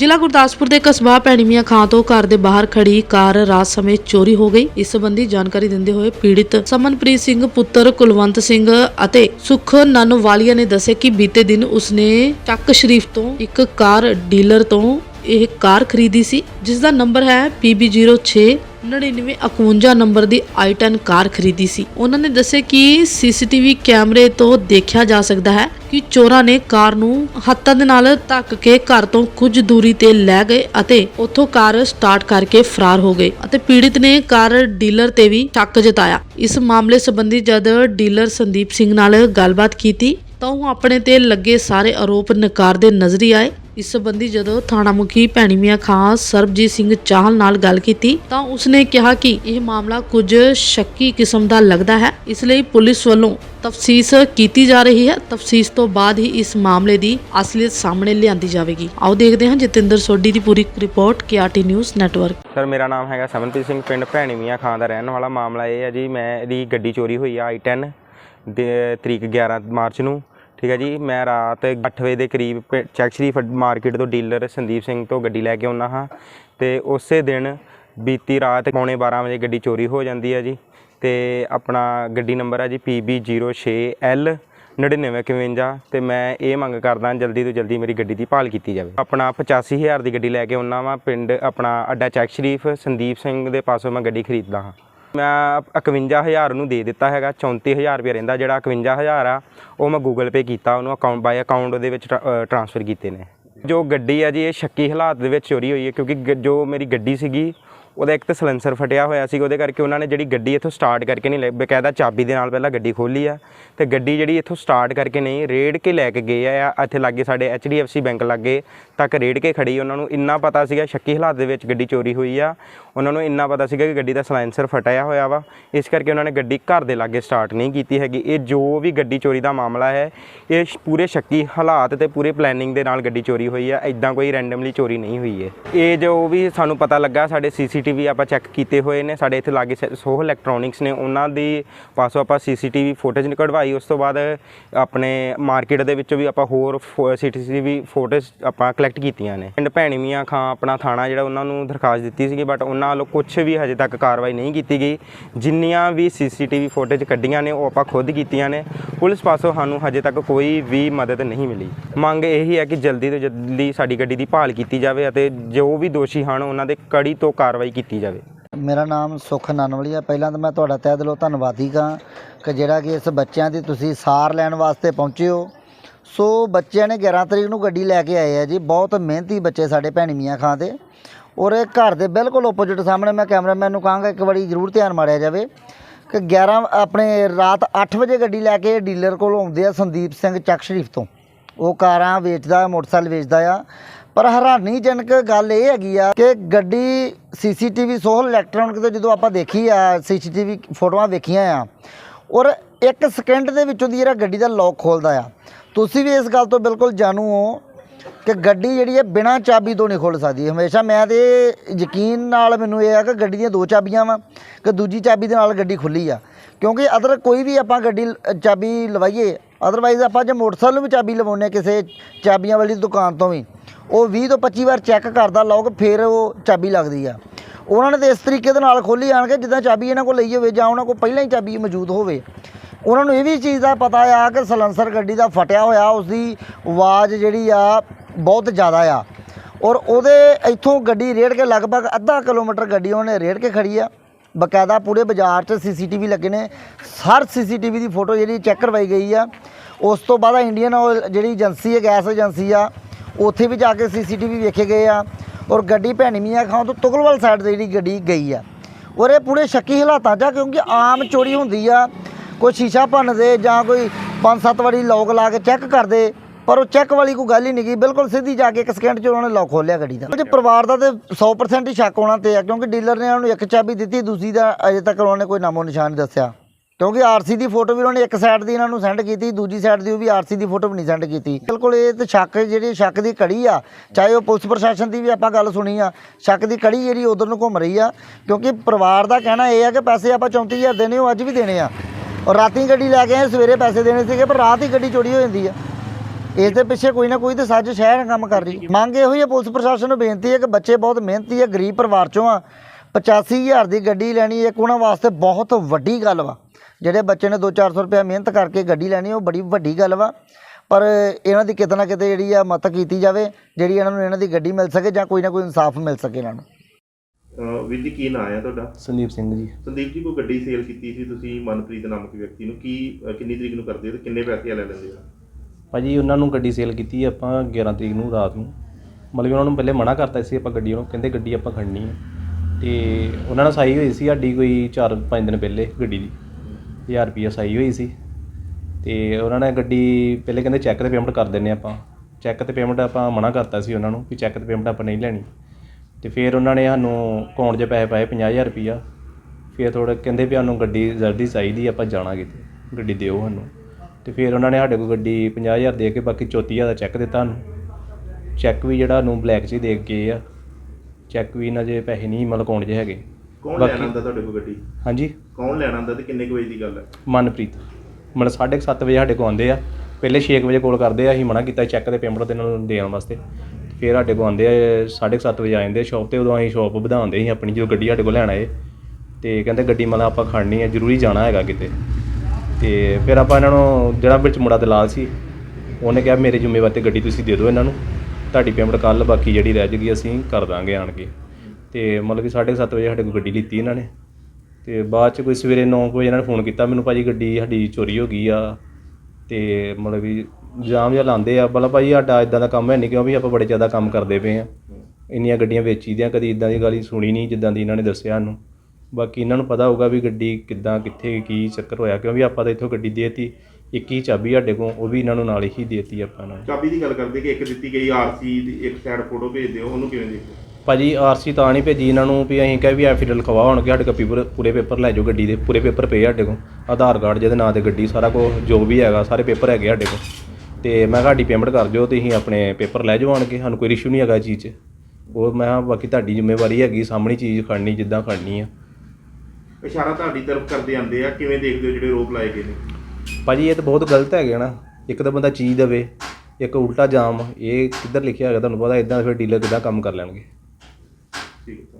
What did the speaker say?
ਜ਼ਿਲ੍ਹਾ ਗੁਰਦਾਸਪੁਰ ਦੇ ਕਸਬਾ ਪੈਣੀਮੀਆਂ ਖਾਂ ਤੋਂ ਘਰ ਦੇ ਬਾਹਰ ਖੜੀ ਕਾਰ ਰਾਤ ਸਮੇਂ ਚੋਰੀ ਹੋ ਗਈ। ਇਸ ਸੰਬੰਧੀ ਜਾਣਕਾਰੀ ਦਿੰਦੇ ਹੋਏ ਪੀੜਿਤ ਸਮਨਪ੍ਰੀਤ ਸਿੰਘ, ਪੁੱਤਰ ਕੁਲਵੰਤ ਸਿੰਘ ਅਤੇ ਸੁਖ ਨਨਵਾਲੀਆ ਨੇ ਦੱਸਿਆ ਕਿ ਬੀਤੇ ਦਿਨ ਉਸਨੇ ਚੱਕ ਸ਼ਰੀਫ ਤੋਂ ਇੱਕ ਕਾਰ ਡੀਲਰ ਤੋਂ ਇਹ ਕਾਰ ਖਰੀਦੀ ਸੀ ਜਿਸ ਦਾ ਨੰਬਰ ਹੈ PB06 9951 ਨੰਬਰ ਦੀ i10 ਕਾਰ ਖਰੀਦੀ ਸੀ। ਉਹਨਾਂ ਨੇ ਦੱਸਿਆ ਕਿ ਸੀਸੀਟੀਵੀ ਕੈਮਰੇ ਤੋਂ ਦੇਖਿਆ ਜਾ ਸਕਦਾ ਹੈ ਕਿ ਚੋਰਾਂ ਨੇ ਕਾਰ ਨੂੰ ਹੱਥਾਂ ਦੇ ਨਾਲ ਧੱਕ ਕੇ ਘਰ ਤੋਂ ਕੁਝ ਦੂਰੀ ਤੇ ਲੈ ਗਏ ਅਤੇ ਉੱਥੋਂ ਕਾਰ ਸਟਾਰਟ ਕਰਕੇ ਫਰਾਰ ਹੋ ਗਏ ਅਤੇ ਪੀੜਿਤ ਨੇ ਕਾਰ ਡੀਲਰ ਤੇ ਵੀ ਸ਼ੱਕ ਜਤਾਇਆ। ਇਸ ਮਾਮਲੇ ਸੰਬੰਧੀ ਜਦ ਡੀਲਰ ਸੰਦੀਪ ਸਿੰਘ ਨਾਲ ਗੱਲਬਾਤ ਕੀਤੀ ਤਾਂ ਉਹ ਆਪਣੇ ਤੇ ਲੱਗੇ ਸਾਰੇ ਆਰੋਪ ਨਕਾਰਦੇ ਨਜ਼ਰੀ ਆਏ। ਇਸ ਸਬੰਧੀ ਜਦੋਂ ਥਾਣਾ ਮੁਖੀ ਭੈਣੀ ਮੀਆਂ ਖਾਂ ਸਰਬਜੀਤ ਸਿੰਘ ਚਾਹਲ ਨਾਲ ਗੱਲ ਕੀਤੀ ਤਾਂ ਉਸਨੇ ਕਿਹਾ ਕਿ ਇਹ ਮਾਮਲਾ ਕੁਝ ਸ਼ੱਕੀ ਕਿਸਮ ਦਾ ਲੱਗਦਾ ਹੈ। ਇਸ ਲਈ ਪੁਲਿਸ ਵੱਲੋਂ ਤਫਸੀਸ ਕੀਤੀ ਜਾ ਰਹੀ ਹੈ। ਤਫਸੀਸ ਤੋਂ ਬਾਅਦ ਹੀ ਇਸ ਮਾਮਲੇ ਦੀ ਅਸਲੀਅਤ ਸਾਹਮਣੇ ਲਿਆਂਦੀ ਜਾਵੇਗੀ। ਆਓ ਦੇਖਦੇ ਹਾਂ ਜਤਿੰਦਰ ਸੋਢੀ ਦੀ ਪੂਰੀ report KRT news network. Sir, ਮੇਰਾ ਨਾਮ ਹੈਗਾ ਸਮਨਪ੍ਰੀਤ ਸਿੰਘ, ਪਿੰਡ ਭੈਣੀਵੀਆਂ ਖਾਂ ਦਾ ਰਹਿਣ ਵਾਲਾ। ਮਾਮਲਾ ਇਹ ਹੈ ਜੀ, ਮੈਂ ਦੀ ਗੱਡੀ ਚੋਰੀ ਹੋਈ ਆ i10 ਤਰੀਕ 11 ਮਾਰਚ ਨੂੰ। ਠੀਕ ਹੈ ਜੀ, ਮੈਂ ਰਾਤ 8 ਵਜੇ ਦੇ ਕਰੀਬ ਪਿੰ- ਚੱਕ ਸ਼ਰੀਫ ਮਾਰਕੀਟ ਤੋਂ ਡੀਲਰ ਸੰਦੀਪ ਸਿੰਘ ਤੋਂ ਗੱਡੀ ਲੈ ਕੇ ਆਉਣਾ ਹਾਂ ਤੇ ਉਸੇ ਦਿਨ ਬੀਤੀ ਰਾਤ ਪੌਣੇ 12 ਵਜੇ ਗੱਡੀ ਚੋਰੀ ਹੋ ਜਾਂਦੀ ਹੈ ਜੀ ਤੇ ਆਪਣਾ ਗੱਡੀ ਨੰਬਰ ਹੈ ਜੀ PB06L 9951 ਤੇ ਮੈਂ ਇਹ ਮੰਗ ਕਰਦਾ ਜਲਦੀ ਤੋਂ ਜਲਦੀ ਮੇਰੀ ਗੱਡੀ ਦੀ ਭਾਲ ਕੀਤੀ ਜਾਵੇ। ਆਪਣਾ 85000 ਦੀ ਗੱਡੀ ਲੈ ਕੇ ਆਉਣਾ ਵਾਂ, ਪਿੰਡ ਆਪਣਾ ਅੱਡਾ ਚੱਕ ਸ਼ਰੀਫ ਸੰਦੀਪ ਸਿੰਘ ਦੇ ਪਾਸੋਂ ਮੈਂ ਗੱਡੀ ਖਰੀਦਦਾ ਹਾਂ। ਮੈਂ 51000 ਨੂੰ ਦੇ ਦਿੱਤਾ ਹੈਗਾ 34000 ਰੁਪਏ ਰਹਿੰਦਾ, ਜਿਹੜਾ 51000 ਆ, ਉਹ ਮੈਂ ਗੂਗਲ ਪੇ ਕੀਤਾ, ਉਹਨੂੰ ਅਕਾਊਂਟ ਬਾਈ ਅਕਾਊਂਟ ਉਹਦੇ ਵਿੱਚ ਟ੍ਰਾਂਸਫਰ ਕੀਤੇ ਨੇ। ਜੋ ਗੱਡੀ ਆ ਜੀ, ਇਹ ਸ਼ੱਕੀ ਹਾਲਾਤ ਦੇ ਵਿੱਚ ਚੋਰੀ ਹੋਈ ਹੈ, ਕਿਉਂਕਿ ਗ- ਜੋ ਮੇਰੀ ਗੱਡੀ ਸੀਗੀ ਉਹਦਾ ਇੱਕ ਤਾਂ ਸਲੈਂਸਰ ਫਟਿਆ ਹੋਇਆ ਸੀ, ਉਹਦੇ ਕਰਕੇ ਉਹਨਾਂ ਨੇ ਜਿਹੜੀ ਗੱਡੀ ਇੱਥੋਂ ਸਟਾਰਟ ਕਰਕੇ ਨਹੀਂ ਲੈ, ਬਕਾਇਦਾ ਚਾਬੀ ਦੇ ਨਾਲ ਪਹਿਲਾਂ ਗੱਡੀ ਖੋਲੀ ਆ। ਤੇ ਗੱਡੀ ਜਿਹੜੀ ਇੱਥੋਂ ਸਟਾਰਟ ਕਰਕੇ ਨਹੀਂ, ਰੇੜ ਕੇ ਲੈ ਕੇ ਗਏ ਆ, ਇੱਥੇ ਲਾਗੇ ਸਾਡੇ HDFC ਬੈਂਕ ਲਾਗੇ ਤੱਕ ਰੇੜ ਕੇ ਖੜੀ ਉਹਨਾਂ ਨੂੰ ਇੰਨਾ ਪਤਾ ਸੀਗਾ, ਸ਼ੱਕੀ ਹਾਲਾਤ ਦੇ ਵਿੱਚ ਗੱਡੀ ਚੋਰੀ ਹੋਈ ਆ। ਉਹਨਾਂ ਨੂੰ ਇੰਨਾ ਪਤਾ ਸੀਗਾ ਕਿ ਗੱਡੀ ਦਾ ਸਲੈਂਸਰ ਫਟਿਆ ਹੋਇਆ ਵਾ। ਇਸ ਕਰਕੇ ਉਹਨਾਂ ਨੇ ਗੱਡੀ ਘਰ ਦੇ ਲਾਗੇ ਸਟਾਰਟ ਨਹੀਂ ਕੀਤੀ ਹੈਗੀ। ਇਹ ਜੋ ਵੀ ਗੱਡੀ ਚੋਰੀ ਦਾ ਮਾਮਲਾ ਹੈ, ਇਹ ਪੂਰੇ ਸ਼ੱਕੀ ਹਾਲਾਤ ਤੇ ਪੂਰੇ ਪਲੈਨਿੰਗ ਦੇ ਨਾਲ ਗੱਡੀ ਚੋਰੀ ਹੋਈ ਆ। ਇਦਾਂ ਕੋਈ ਰੈਂਡਮਲੀ ਚੋਰੀ ਨਹੀਂ ਹੋਈ ਹੈ। ਇਹ ਜੋ ਵੀ ਸਾਨੂੰ ਪਤਾ ਲੱਗਾ, ਸਾਡੇ ਸੀਸੀਟੀਵੀ ਆਪਾਂ ਚੈੱਕ ਕੀਤੇ ਹੋਏ ਨੇ, ਸਾਡੇ ਇੱਥੇ ਲਾਗੇ ਸੋਹ ਇਲੈਕਟ੍ਰੋਨਿਕਸ ਨੇ, ਉਹਨਾਂ ਦੀ ਪਾਸੋਂ ਆਪਾਂ ਸੀਸੀਟੀਵੀ ਫੁਟੇਜ ਕਢਵਾਈ ਉਸ ਤੋਂ ਬਾਅਦ ਆਪਣੇ ਮਾਰਕੀਟ ਦੇ ਵਿੱਚੋਂ ਵੀ ਆਪਾਂ ਹੋਰ ਸੀਸੀਟੀਵੀ ਫੋਟੋਜ਼ ਆਪਾਂ ਕਲੈਕਟ ਕੀਤੀਆਂ ਨੇ। ਪਿੰਡ ਭੈਣੀ ਮੀਆਂ ਖਾਂ ਆਪਣਾ ਥਾਣਾ ਜਿਹੜਾ ਉਹਨਾਂ ਨੂੰ ਦਰਖਾਸਤ ਦਿੱਤੀ ਸੀਗੀ ਬਟ ਉਹਨਾਂ ਵੱਲੋਂ ਕੁਝ ਵੀ ਹਜੇ ਤੱਕ ਕਾਰਵਾਈ ਨਹੀਂ ਕੀਤੀ ਗਈ। ਜਿੰਨੀਆਂ ਵੀ ਸੀਸੀਟੀਵੀ ਫੁਟੇਜ ਕੱਢੀਆਂ ਨੇ, ਉਹ ਆਪਾਂ ਖੁਦ ਕੀਤੀਆਂ ਨੇ। ਪੁਲਿਸ ਪਾਸੋਂ ਸਾਨੂੰ ਹਜੇ ਤੱਕ ਕੋਈ ਵੀ ਮਦਦ ਨਹੀਂ ਮਿਲੀ। ਮੰਗ ਇਹੀ ਹੈ ਕਿ ਜਲਦੀ ਤੋਂ ਜਲਦੀ ਸਾਡੀ ਗੱਡੀ ਦੀ ਭਾਲ ਕੀਤੀ ਜਾਵੇ ਅਤੇ ਜੋ ਵੀ ਦੋਸ਼ੀ ਹਨ, ਉਹਨਾਂ ਦੇ ਕੜੀ ਤੋਂ ਕਾਰਵਾਈ ਕੀਤੀ ਜਾਵੇ। ਮੇਰਾ ਨਾਮ ਸੁਖ ਨਨਵਲੀ ਹੈ ਪਹਿਲਾਂ ਤਾਂ ਮੈਂ ਤੁਹਾਡਾ ਤਹਿ ਦਿਲੋਂ ਧੰਨਵਾਦੀ ਹਾਂ ਕਿ ਜਿਹੜਾ ਕਿ ਇਸ ਬੱਚਿਆਂ ਦੀ ਤੁਸੀਂ ਸਾਰ ਲੈਣ ਵਾਸਤੇ ਪਹੁੰਚੇ ਹੋ। ਸੋ ਬੱਚਿਆਂ ਨੇ 11 ਤਰੀਕ ਨੂੰ ਗੱਡੀ ਲੈ ਕੇ ਆਏ ਆ ਜੀ। ਬਹੁਤ ਮਿਹਨਤੀ ਬੱਚੇ ਸਾਡੇ ਭੈਣੀ ਮੀਆਂ ਖਾਂ ਦੇ। ਔਰ ਇਹ ਘਰ ਦੇ ਬਿਲਕੁਲ ਆਪੋਜ਼ਿਟ ਸਾਹਮਣੇ ਮੈਂ ਕੈਮਰਾਮੈਨ ਨੂੰ ਕਹਾਂਗਾ, ਇੱਕ ਵਾਰੀ ਜ਼ਰੂਰ ਧਿਆਨ ਮਾਰਿਆ ਜਾਵੇ ਕਿ 11 ਆਪਣੇ ਰਾਤ 8 ਵਜੇ ਗੱਡੀ ਲੈ ਕੇ ਡੀਲਰ ਕੋਲ ਆਉਂਦੇ ਆ ਸੰਦੀਪ ਸਿੰਘ ਚੱਕ ਸ਼ਰੀਫ ਤੋਂ। ਉਹ ਕਾਰਾਂ ਵੇਚਦਾ, ਮੋਟਰਸਾਈਕਲ ਵੇਚਦਾ ਆ। ਪਰ ਹੈਰਾਨੀਜਨਕ ਗੱਲ ਇਹ ਹੈਗੀ ਆ ਕਿ ਗੱਡੀ ਸੀਸੀਟੀਵੀ ਸੋਹਲ ਇਲੈਕਟ੍ਰੋਨਿਕ ਤੇ ਜਦੋਂ ਆਪਾਂ ਦੇਖੀ ਆ, ਸੀਸੀਟੀਵੀ ਫੋਟੋਆਂ ਵੇਖੀਆਂ ਆ, ਔਰ ਇੱਕ ਸਕਿੰਟ ਦੇ ਵਿੱਚੋਂ ਦੀ ਜਿਹੜਾ ਗੱਡੀ ਦਾ ਲੌਕ ਖੋਲਦਾ ਆ। ਤੁਸੀਂ ਵੀ ਇਸ ਗੱਲ ਤੋਂ ਬਿਲਕੁਲ ਜਾਣੂ ਹੋ ਕਿ ਗੱਡੀ ਜਿਹੜੀ ਹੈ ਬਿਨਾਂ ਚਾਬੀ ਤੋਂ ਨਹੀਂ ਖੁੱਲ ਸਕਦੀ। ਹਮੇਸ਼ਾ ਮੈਂ ਤੇ ਯਕੀਨ ਨਾਲ ਮੈਨੂੰ ਇਹ ਆ ਕਿ ਗੱਡੀ ਦੀਆਂ ਦੋ ਚਾਬੀਆਂ ਵਾ, ਕਿ ਦੂਜੀ ਚਾਬੀ ਦੇ ਨਾਲ ਗੱਡੀ ਖੁੱਲੀ ਆ। ਕਿਉਂਕਿ ਅਦਰ ਕੋਈ ਵੀ ਆਪਾਂ ਗੱਡੀ ਚਾਬੀ ਲਵਾਈਏ, ਅਦਰਵਾਈਜ਼ ਆਪਾਂ ਜੇ ਮੋਟਰਸਾਈਕਲ ਨੂੰ ਵੀ ਚਾਬੀ ਲਵਾਉਂਦੇ ਹਾਂ ਕਿਸੇ ਚਾਬੀਆਂ ਵਾਲੀ ਦੁਕਾਨ ਤੋਂ ਵੀ ਉਹ 20 ਤੋਂ 25 ਵਾਰ ਚੈੱਕ ਕਰਦਾ ਲੋਕ ਫਿਰ ਉਹ ਚਾਬੀ ਲੱਗਦੀ ਆ। ਉਹਨਾਂ ਨੇ ਤਾਂ ਇਸ ਤਰੀਕੇ ਦੇ ਨਾਲ ਖੋਲੀ ਆਣ ਕੇ ਜਿੱਦਾਂ ਚਾਬੀ ਇਹਨਾਂ ਕੋਲ ਲਈ ਹੋਵੇ ਜਾਂ ਉਹਨਾਂ ਕੋਲ ਪਹਿਲਾਂ ਹੀ ਚਾਬੀ ਮੌਜੂਦ ਹੋਵੇ। ਉਹਨਾਂ ਨੂੰ ਇਹ ਵੀ ਚੀਜ਼ ਦਾ ਪਤਾ ਆ ਕਿ ਸਲੈਂਸਰ ਗੱਡੀ ਦਾ ਫਟਿਆ ਹੋਇਆ ਉਸ ਦੀ ਆਵਾਜ਼ ਜਿਹੜੀ ਆ ਬਹੁਤ ਜ਼ਿਆਦਾ ਆ। ਔਰ ਉਹਦੇ ਇੱਥੋਂ ਗੱਡੀ ਰੇੜ ਕੇ ਲਗਭਗ ਅੱਧਾ ਕਿਲੋਮੀਟਰ ਗੱਡੀ ਉਹਨੇ ਰੇੜ ਕੇ ਖੜੀ ਆ। ਬਕਾਇਦਾ ਪੂਰੇ ਬਾਜ਼ਾਰ 'ਚ ਸੀਸੀਟੀਵੀ ਲੱਗੇ ਨੇ। ਹਰ ਸੀਸੀਟੀਵੀ ਦੀ ਫੋਟੋ ਜਿਹੜੀ ਚੈੱਕ ਕਰਵਾਈ ਗਈ ਆ। ਉਸ ਤੋਂ ਬਾਅਦ ਇੰਡੀਅਨ ਆਇਲ ਜਿਹੜੀ ਏਜੰਸੀ ਹੈ, ਗੈਸ ਏਜੰਸੀ ਆ ਉੱਥੇ ਵੀ ਜਾ ਕੇ ਸੀਸੀਟੀਵੀ ਵੇਖੇ ਗਏ ਆ ਔਰ ਗੱਡੀ ਭੈਣੀ ਮੀਆਂ ਖਾਂ ਤੋਂ ਤੁਗਲਵਾਲ ਸਾਈਡ ਤੇ ਜਿਹੜੀ ਗੱਡੀ ਗਈ ਆ। ਔਰ ਇਹ ਪੂਰੇ ਸ਼ੱਕੀ ਹਾਲਾਤਾਂ 'ਚ ਆ ਕਿਉਂਕਿ ਆਮ ਚੋਰੀ ਹੁੰਦੀ ਆ, ਕੋਈ ਸ਼ੀਸ਼ਾ ਭੰਨਦੇ ਜਾਂ ਕੋਈ ਪੰਜ ਸੱਤ ਵਾਰੀ ਲੋਕ ਲਾ ਕੇ ਚੈੱਕ ਕਰਦੇ ਪਰ ਉਹ ਚੈੱਕ ਵਾਲੀ ਕੋਈ ਗੱਲ ਹੀ ਨਹੀਂ ਗਈ। ਬਿਲਕੁਲ ਸਿੱਧੀ ਜਾ ਕੇ ਇੱਕ ਸਕਿੰਟ 'ਚ ਉਹਨਾਂ ਨੇ ਲੋਕ ਖੋਲਿਆ ਗੱਡੀ ਦਾ। ਜੇ ਪਰਿਵਾਰ ਦਾ ਤੇ 100% ਹੀ ਸ਼ੱਕ ਹੋਣਾ ਤੇ ਆ, ਕਿਉਂਕਿ ਡੀਲਰ ਨੇ ਉਹਨਾਂ ਨੂੰ ਇੱਕ ਚਾਬੀ ਦਿੱਤੀ, ਦੂਸਰੀ ਦਾ ਅਜੇ ਤੱਕ ਉਹਨਾਂ ਨੇ ਕੋਈ ਨਾਮੋ ਨਿਸ਼ਾਨ ਨਹੀਂ ਦੱਸਿਆ। ਕਿਉਂਕਿ ਆਰਸੀ ਦੀ ਫੋਟੋ ਵੀ ਉਹਨਾਂ ਨੇ ਇੱਕ ਸਾਈਡ ਦੀ ਇਹਨਾਂ ਨੂੰ ਸੈਂਡ ਕੀਤੀ, ਦੂਜੀ ਸਾਈਡ ਦੀ ਉਹ ਵੀ ਆਰਸੀ ਦੀ ਫੋਟੋ ਵੀ ਨਹੀਂ ਸੈਂਡ ਕੀਤੀ। ਬਿਲਕੁਲ ਇਹ ਤੇ ਸ਼ੱਕ ਜਿਹੜੀ ਸ਼ੱਕ ਦੀ ਕੜੀ ਆ, ਚਾਹੇ ਉਹ ਪੁਲਿਸ ਪ੍ਰਸ਼ਾਸਨ ਦੀ ਵੀ ਆਪਾਂ ਗੱਲ ਸੁਣੀ ਆ, ਸ਼ੱਕ ਦੀ ਕੜੀ ਜਿਹੜੀ ਉਧਰ ਨੂੰ ਘੁੰਮ ਰਹੀ ਆ, ਕਿਉਂਕਿ ਪਰਿਵਾਰ ਦਾ ਕਹਿਣਾ ਇਹ ਆ ਕਿ ਪੈਸੇ ਆਪਾਂ 34000 ਦੇਣੇ, ਉਹ ਅੱਜ ਵੀ ਦੇਣੇ ਆ। ਔਰ ਰਾਤੀ ਗੱਡੀ ਲੈ ਕੇ ਆਏ, ਸਵੇਰੇ ਪੈਸੇ ਦੇਣੇ ਸੀਗੇ, ਪਰ ਰਾਤ ਹੀ ਗੱਡੀ ਚੋਰੀ ਹੋ ਜਾਂਦੀ ਆ। ਇਸ ਦੇ ਪਿੱਛੇ ਕੋਈ ਨਾ ਕੋਈ ਤੇ ਸਾਜ਼ਿਸ਼ ਹੈ ਕੰਮ ਕਰ ਰਹੀ। ਮੰਗ ਇਹੋ ਹੀ ਹੈ ਪੁਲਿਸ ਪ੍ਰਸ਼ਾਸਨ ਨੂੰ ਬੇਨਤੀ ਹੈ ਕਿ ਬੱਚੇ ਬਹੁਤ ਮਿਹਨਤੀ ਆ, ਗਰੀਬ ਪਰਿਵਾਰ ਚੋਂ ਆ। 85000 ਦੀ ਗੱਡੀ ਲੈਣੀ, ਇੱਕ ਉਹਨਾਂ ਵਾਸਤੇ ਬਹੁਤ ਵੱਡੀ ਗੱਲ ਵਾ। ਜਿਹੜੇ ਬੱਚੇ ਨੇ 2-400 ਰੁਪਏ ਮਿਹਨਤ ਕਰਕੇ ਗੱਡੀ ਲੈਣੀ ਉਹ ਬੜੀ ਵੱਡੀ ਗੱਲ ਵਾ। ਪਰ ਇਹਨਾਂ ਦੀ ਕਿਤੇ ਨਾ ਕਿਤੇ ਜਿਹੜੀ ਆ ਮਤ ਕੀਤੀ ਜਾਵੇ ਜਿਹੜੀ ਇਹਨਾਂ ਨੂੰ ਇਹਨਾਂ ਦੀ ਗੱਡੀ ਮਿਲ ਸਕੇ ਜਾਂ ਕੋਈ ਨਾ ਕੋਈ ਇਨਸਾਫ ਮਿਲ ਸਕੇ ਇਹਨਾਂ ਨੂੰ। ਵੀਰ ਜੀ ਕੀ ਨਾਂ ਹੈ ਤੁਹਾਡਾ? ਸੰਦੀਪ ਸਿੰਘ ਜੀ। ਸੰਦੀਪ ਜੀ ਕੋਈ ਗੱਡੀ ਸੇਲ ਕੀਤੀ ਸੀ ਤੁਸੀਂ ਮਨਪ੍ਰੀਤ ਨਾਮਕ ਵਿਅਕਤੀ ਨੂੰ? ਕੀ ਕਿੰਨੀ ਤਰੀਕ ਨੂੰ ਕਰਦੇ ਹੋ ਤੇ ਕਿੰਨੇ ਪੈਸੇ ਲੈ ਲੈਂਦੇ ਹੋ? ਭਾਜੀ ਉਹਨਾਂ ਨੂੰ ਗੱਡੀ ਸੇਲ ਕੀਤੀ ਆਪਾਂ 11 ਤਰੀਕ ਨੂੰ ਰਾਤ ਨੂੰ। ਮਤਲਬ ਕਿ ਉਹਨਾਂ ਨੂੰ ਪਹਿਲੇ ਮਨਾ ਕਰਤਾ ਸੀ ਆਪਾਂ ਗੱਡੀ ਨੂੰ ਕਹਿੰਦੇ ਗੱਡੀ ਆਪਾਂ ਖੜਨੀ ਹੈ ਤੇ ਉਹਨਾਂ ਨਾਲ ਸਾਈ ਹੋਈ ਸੀ ਸਾਡੀ ਕੋਈ 4-5 ਦਿਨ ਪਹਿਲੇ ਗੱਡੀ ਦੀ। 1000 ਰੁਪਈਆ ਸਾਈ ਹੋਈ ਸੀ। ਤੇ ਉਹਨਾਂ ਨੇ ਗੱਡੀ ਪਹਿਲੇ ਕਹਿੰਦੇ ਚੈੱਕ ਤੇ ਪੇਮੈਂਟ ਕਰ ਦਿੰਨੇ ਆਪਾਂ। ਚੈੱਕ ਤੇ ਪੇਮੈਂਟ ਆਪਾਂ ਮਨਾ ਕਰਤਾ ਸੀ ਉਹਨਾਂ ਨੂੰ ਵੀ ਚੈੱਕ ਤੇ ਪੇਮੈਂਟ ਆਪਾਂ ਨਹੀਂ ਲੈਣੀ। ਤੇ ਫਿਰ ਉਹਨਾਂ ਨੇ ਸਾਨੂੰ ਅਕਾਊਂਟ 'ਚ ਪੈਸੇ ਪਾਏ 50000 ਰੁਪਈਆ। ਫਿਰ ਥੋੜਾ ਕਹਿੰਦੇ ਵੀ ਸਾਨੂੰ ਗੱਡੀ ਜਲਦੀ ਚਾਹੀਦੀ ਆਪਾਂ ਜਾਣਾ ਕਿਤੇ। ਗੱਡੀ ਦਿਓ ਸਾਨੂੰ। ਤੇ ਫਿਰ ਉਹਨਾਂ ਨੇ ਸਾਡੇ ਕੋਲ ਗੱਡੀ 50000 ਦੇ ਕੇ ਬਾਕੀ 34000 ਦਾ ਚੈੱਕ ਦਿੱਤਾ ਸਾਨੂੰ। ਚੈੱਕ ਵੀ ਜਿਹੜਾ ਨੂੰ ਬਲੈਕ 'ਚ ਹੀ ਦੇ ਕੇ ਆ। ਚੈੱਕ ਵੀ ਇਹਨਾਂ ਜੇ ਪੈਸੇ ਨਹੀਂ ਮਤਲਬ ਅਕਾਊਂਟ 'ਚ ਹੈਗੇ। ਕੌਣ ਬਾਕੀ- ਲੈਣ ਆਉਂਦਾ ਤੁਹਾਡੇ ਕੋਲ ਗੱਡੀ? ਹਾਂਜੀ। ਕੌਣ ਲੈਣ ਆਉਂਦਾ ਤੇ ਕਿੰਨੇ ਕੁ ਵਜੇ ਦੀ ਗੱਲ ਹੈ? ਮਨਪ੍ਰੀਤ। ਮਤਲਬ 7:30 ਵਜੇ ਸਾਡੇ ਕੋਲ ਆਉਂਦੇ ਆ। ਪਹਿਲੇ 6 ਵਜੇ ਕੋਲ ਕਰਦੇ ਆ ਅਸੀਂ ਮਨਾ ਕੀਤਾ ਚੈੱਕ ਤੇ ਪੇਮੈਂਟ ਤੇ ਇਹਨਾਂ ਨੂੰ ਦੇਣ ਵਾਸਤੇ। ਫਿਰ ਸਾਡੇ ਕੋਲ ਆਉਂਦੇ ਆ 7:30 ਵਜੇ ਆ ਜਾਂਦੇ ਸ਼ਾਪ ਤੇ ਉਦੋਂ ਅਸੀਂ ਸ਼ਾਪ ਵਧਾਉਂਦੇ ਸੀ ਆਪਣੀ ਜਦੋਂ ਗੱਡੀ ਸਾਡੇ ਕੋਲ ਲੈਣ ਆਏ। ਤੇ ਕਹਿੰਦੇ ਗੱਡੀ ਮਤਲਬ ਆਪਾਂ ਖੜਨੀ ਹੈ ਜ਼ਰੂਰੀ ਜਾਣਾ ਹੈਗਾ ਕਿਤੇ। ਤੇ ਫਿਰ ਆਪਾਂ ਇਹਨਾਂ ਨੂੰ ਜਿਹੜਾ ਵਿੱਚ ਮੁੰਡਾ ਦਲਾਲ ਸੀ ਉਹਨੇ ਕਿਹਾ ਮੇਰੇ ਜ਼ਿੰਮੇਵਾਰੀ ਤੇ ਗੱਡੀ ਤੁਸੀਂ ਦੇ ਦਿਓ ਇਹਨਾਂ ਨੂੰ। ਤੁਹਾਡੀ ਪੇਮੈਂਟ ਕੱਲ ਬਾਕੀ ਜਿਹੜੀ ਰਹਿ ਜੂਗੀ ਅਸੀਂ ਕਰ ਦਾਂਗੇ ਆਣ ਕੇ। ਤੇ ਮਤਲਬ ਕਿ 7:30 ਵਜੇ ਸਾਡੇ ਕੋਲ ਗੱਡੀ ਲਿੱਤੀ ਇਹਨਾਂ ਨੇ। ਤੇ ਬਾਅਦ ਚ ਕੋਈ ਸਵੇਰੇ 9 ਵਜੇ ਇਹਨਾਂ ਨੇ ਫੋਨ ਕੀਤਾ, ਮੈਨੂੰ ਭਾਜੀ ਗੱਡੀ ਸਾਡੀ ਚੋਰੀ ਹੋ ਗਈ ਆ। ਤੇ ਮਤਲਬ ਵੀ ਜਾਮ ਜਿਹਾ ਲਾਉਂਦੇ ਆ। ਮਤਲਬ ਭਾਜੀ ਸਾਡਾ ਇਦਾਂ ਦਾ ਕੰਮ ਹੈ ਨਹੀਂ ਕਿਉਂ ਵੀ ਆਪਾਂ ਬੜੇ ਜ਼ਿਆਦਾ ਕੰਮ ਕਰਦੇ ਪਏ ਆ। ਇੰਨੀਆਂ ਗੱਡੀਆਂ ਵੇਚੀ ਦੀਆਂ ਕਦੀ ਇਦਾਂ ਦੀ ਗੱਲ ਹੀ ਸੁਣੀ ਨਹੀਂ ਜਿੱਦਾਂ ਦੀ ਇਹਨਾਂ ਨੇ ਦੱਸਿਆ ਸਾਨੂੰ। ਬਾਕੀ ਇਹਨਾਂ ਨੂੰ ਪਤਾ ਹੋਊਗਾ ਵੀ ਗੱਡੀ ਕਿੱਦਾਂ, ਕਿੱਥੇ, ਕੀ ਚੱਕਰ ਹੋਇਆ, ਕਿਉਂਕਿ ਆਪਾਂ ਤਾਂ ਇੱਥੋਂ ਗੱਡੀ ਦੇਤੀ, ਇੱਕ ਹੀ ਚਾਬੀ ਸਾਡੇ ਕੋਲ, ਉਹ ਵੀ ਇਹਨਾਂ ਨੂੰ ਨਾਲ ਹੀ ਦੇਤੀ ਆਪਾਂ ਨੂੰ। ਚਾਬੀ ਦੀ ਗੱਲ ਕਰਦੇ ਕਿ ਇੱਕ ਦਿੱਤੀ ਗਈ ਆਰਸੀ ਦੀ ਇੱਕ ਸਾਈਡ ਫੋਟੋ ਭੇਜ ਦਿਓ, ਉਹਨੂੰ ਕਿਵੇਂ ਦੇਖੋ ਭਾਜੀ ਆਰਸੀ ਤਾਂ ਨਹੀਂ ਭੇਜੀ ਇਹਨਾਂ ਨੂੰ ਵੀ ਅਸੀਂ ਕਿਹਾ ਵੀ ਐਫੀਡਲ ਲਿਖਵਾ ਹੋਣਗੇ ਸਾਡੇ ਕੋਲ ਪੇਪਰ ਪੂਰੇ ਪੇਪਰ ਲੈ ਜਾਓ ਗੱਡੀ ਦੇ ਪੂਰੇ ਪੇਪਰ ਪਏ ਸਾਡੇ ਕੋਲ। ਆਧਾਰ ਕਾਰਡ ਜਿਹਦੇ ਨਾਂ ਤੇ ਗੱਡੀ ਸਾਰਾ ਕੁਝ ਜੋ ਵੀ ਹੈਗਾ ਸਾਰੇ ਪੇਪਰ ਹੈਗੇ ਸਾਡੇ ਕੋਲ। ਤੇ ਮੈਂ ਕਿਹਾ ਸਾਡੀ ਪੇਮੈਂਟ ਕਰ ਦਿਓ ਤੁਸੀਂ ਆਪਣੇ ਪੇਪਰ ਲੈ ਜਾਓ ਆਣ ਕੇ ਸਾਨੂੰ ਕੋਈ ਇਸ਼ੂ ਨਹੀਂ ਹੈਗਾ ਚੀਜ਼ 'ਚ। ਉਹ ਮੈਂ ਕਿਹਾ ਬਾਕੀ ਤੁਹਾਡੀ ਜ਼ਿੰਮੇਵਾਰੀ ਹੈਗੀ ਸਾਹਮਣੀ ਚੀਜ਼ ਖੜਨੀ ਜਿੱਦਾਂ ਖੜਨੀ ਆ। ਇਸ਼ਾਰਾ ਤੁਹਾਡੀ ਤਰਫ ਕਰਦੇ ਆਂਦੇ ਆ ਕਿਵੇਂ ਦੇਖਦੇ ਹੋ ਜਿਹੜੇ ਰੋਪ ਲਾਏ ਗਏ ਨੇ? ਭਾਜੀ ਇਹ ਤਾਂ ਬਹੁਤ ਗਲਤ ਹੈਗੇ ਨਾ। ਇੱਕ ਤਾਂ ਬੰਦਾ ਚੀਜ਼ ਦੇਵੇ ਇੱਕ ਉਲਟਾ ਜਾਮ ਇਹ ਕਿੱਧਰ ਲਿਖਿਆ ਹੈਗਾ ਤੁਹਾਨੂੰ ਪਤਾ ਇਦਾਂ ਫਿਰ ਡੀਲਰ ਕਿੱਦਾਂ ਕੰਮ ਕਰ ਲੈਣਗੇ। ਠੀਕ ਹੈ